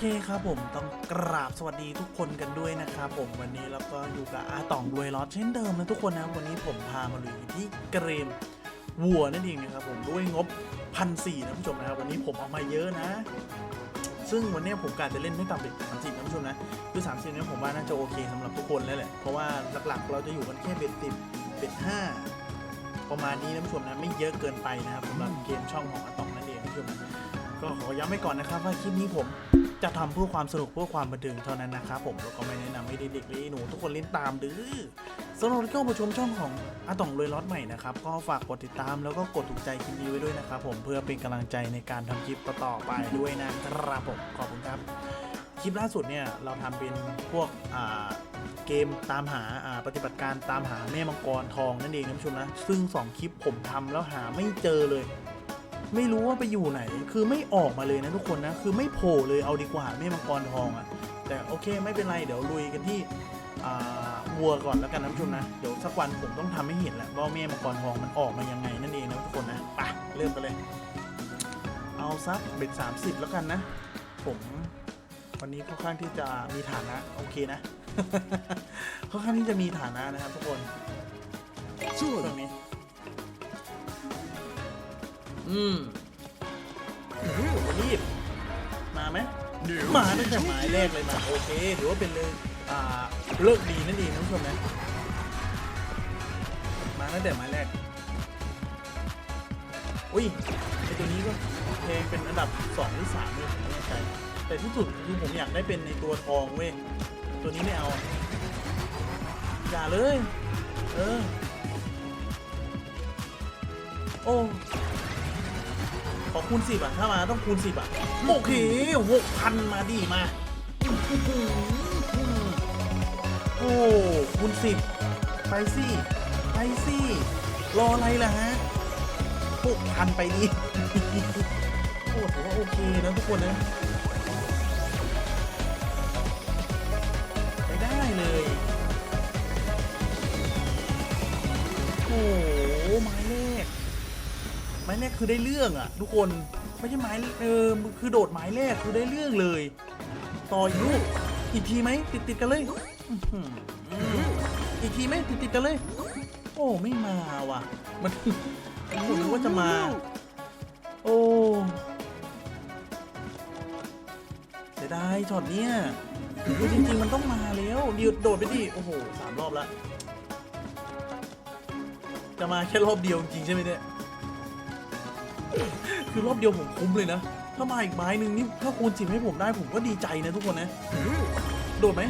เคครับผมต้องกราบสวัสดีทุกคนกันด้วยนะครับผมวันนี้เราก็อยู่กับอาต่องรวยล็อตเช่นเดิมนะทุกคนนะวันนี้ผมพามาลุยที่เกมวัวนั่นเองนะครับผมด้วยงบพันสี่นะผู้ชมนะครับวันนี้ผมเอามาเยอะนะ ซึ่งวันนี้ผมกะจะเล่นไม่ต่ำเบ็ดสามสิบนะผู้ชมนะคือสามสิบเนี่ยผมว่าน่าจะโอเคสำหรับทุกคนแล้วแหละเพราะว่าหลักๆ เราจะอยู่กันแค่เบ็ดสิบเบ็ดห้าประมาณนี้นะผู้ชมนะไม่เยอะเกินไปนะครับสำหรับเกมช่องของอาตองนั่นเองนผู้ชมนะก็ขอย้ำไว้ก่อนนะครับว่าคลิปนี้ผม จะทำเพื่อความสนุกเพื่อความบันเทิงเท่านั้นนะครับผมแล้วก็ไม่แนะนำให้เด็กๆหรือหนูทุกคนเล่นตามดื้อสำหรับที่เข้ามาชมช่องของอาต่องเลยล็อตใหม่นะครับก็ฝากกดติดตามแล้วก็กดถูกใจคลิปนี้ไว้ด้วยนะครับผมเพื่อเป็นกำลังใจในการทำคลิปต่อๆไปด้วยนะครับผมขอบคุณครับ คลิปล่าสุดเนี่ยเราทำเป็นพวกอ่าเกมตามหาปฏิบัติการตามหาแม่มังกรทองนั่นเองนะผู้ชมนะซึ่งสองคลิปผมทำแล้วหาไม่เจอเลย ไม่รู้ว่าไปอยู่ไหน คือไม่ออกมาเลยนะทุกคนนะ คือไม่โผล่เลยเอาดีกว่าแม่มังกรทองอะ่ะแต่โอเคไม่เป็นไรเดี๋ยวลุยกันที่อ่าวัวก่อนแล้วกันนะผู้ชมนะ เดี๋ยวสักวันผมต้องทำให้เห็นแหละว่าแม่มังกรทองมันออกมายังไงนั่นเองนะทุกคนนะไปเริ่มกันเลย เอาซักเบ็ดสามสิบแล้วกันนะ ผมวันนี้ค่อนข้างที่จะมีฐานะโอเคนะค่อนข้างที่จะมีฐานะนะครับทุกคนช่วงนี้ อืมวันนี้มาไหมมาตั้งแต่หมายแรกเลยมาโอเคถือว่าเป็นเลยอ่าเลิกดีนั่นเองนะผู้ชมนะมาตั้งแต่หมายแรก อุ้ยไอตัวนี้ก็เพลงเป็นอันดับสองหรือสามเลยผมไม่แน่ใจแต่ที่สุดคือผมอยากได้เป็นในตัวทองเว้ยตัวนี้ไม่เอาอะอย่าเลย เออ โอ้ ขอคูณสิบอะ ถ้ามาต้องคูณสิบอะ โอเคหกพันมาดีมา โอ้คูณสิบไปสิไปสิรออะไรล่ะฮะหกพันไปดิโอ้ถือว่าโอเคนะทุกคนนะ ไปได้เลย โอ้ ม้แรกคือได้เรื่องอะทุกคนไม่ใช่ไม้เออคือโดดไม้แรกคือได้เรื่องเลย ต่ออีกลูกอีกทีไหมติดติดกันเลยอีกทีไหมติดติดกันเลย โอ้ไม่มาว่ะ มันผมนึกว่าจะมา โอ้เสียดายช็อตเนี้ยคือจริง ๆ มันต้องมาแล้วเดียวโดดไปดิโอ้โหสามรอบล้วจะมาแค่รอบเดียวจริงใช่ไหมเนี่ย คือรอบเดียวผมคุ้มเลยนะ ถ้ามาอีกไม้หนึ่งนี่ถ้าคูณสิบให้ผมได้ผมก็ดีใจนะทุกคนนะ โดดไหม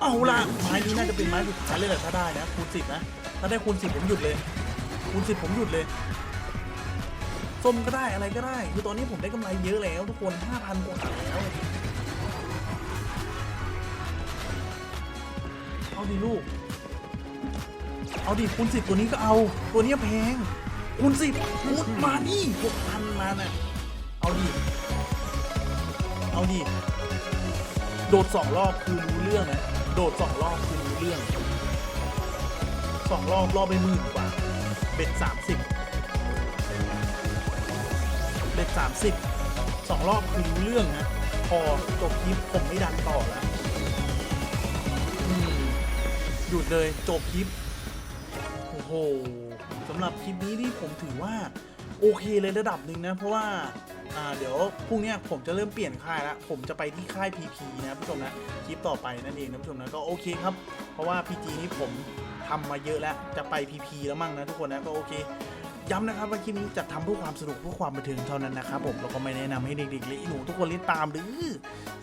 เอาละไม้นี้น่าจะเป็นไม้สุดท้ายเลยแหละถ้าได้นะคูณสิบนะ ถ้าได้คูณสิบผมหยุดเลย คูณสิบผมหยุดเลยส้มก็ได้อะไรก็ได้ คือตอนนี้ผมได้กำไรเยอะแล้วทุกคนห้าพันกว่าแล้ว เอาดิลูก เอาดิคูณสิบตัวนี้ก็เอา ตัวนี้แพง คูณสิบคูณมาดิหกพันมาน่ะ เอาดิ เอาดิ โดดสองรอบคือรู้เรื่องนะ โดดสองรอบคือรู้เรื่องสองรอบรอบไปหมื่นกว่า เบ็ดสามสิบเบ็ดสามสิบสองรอบคือรู้เรื่องนะ พอจบคลิปผมไม่ดันต่อแล้วหยุดเลยจบคลิป อ้โหสำหรับคลิปนี้ที่ผมถือว่าโอเคเลยระดับหนึ่งนะ เพราะว่าเดี๋ยวพรุ่งนี้ผมจะเริ่มเปลี่ยนค่ายแล้วผมจะไปที่ค่าย PP นะผู้ชมนะคลิปต่อไปนั่นเองนะผู้ชมนะก็โอเคครับ เพราะว่า PG นี้ผมทำมาเยอะแล้วจะไป PP แล้วมั่งนะทุกคนนะก็โอเค ย้ำนะครับว่าคลิปนี้จะทำเพื่อความสนุกเพื่อความบันเทิงเท่านั้นนะครับผมแล้วก็ไม่แนะนำให้เด็กๆหรือหนูทุกคนเล่นตามหรือ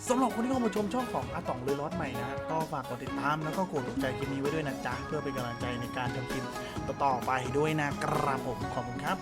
สำหรับคนที่เข้ามาชมช่องของอาต่องเลยรอดใหม่นะก็ฝากกดติดตามแล้วก็กดถูกใจคลิปนี้ไว้ด้วยนะจ๊ะเพื่อเป็นกำลังใจในการทำคลิปต่อๆไปด้วยนะครับผมขอบคุณครับ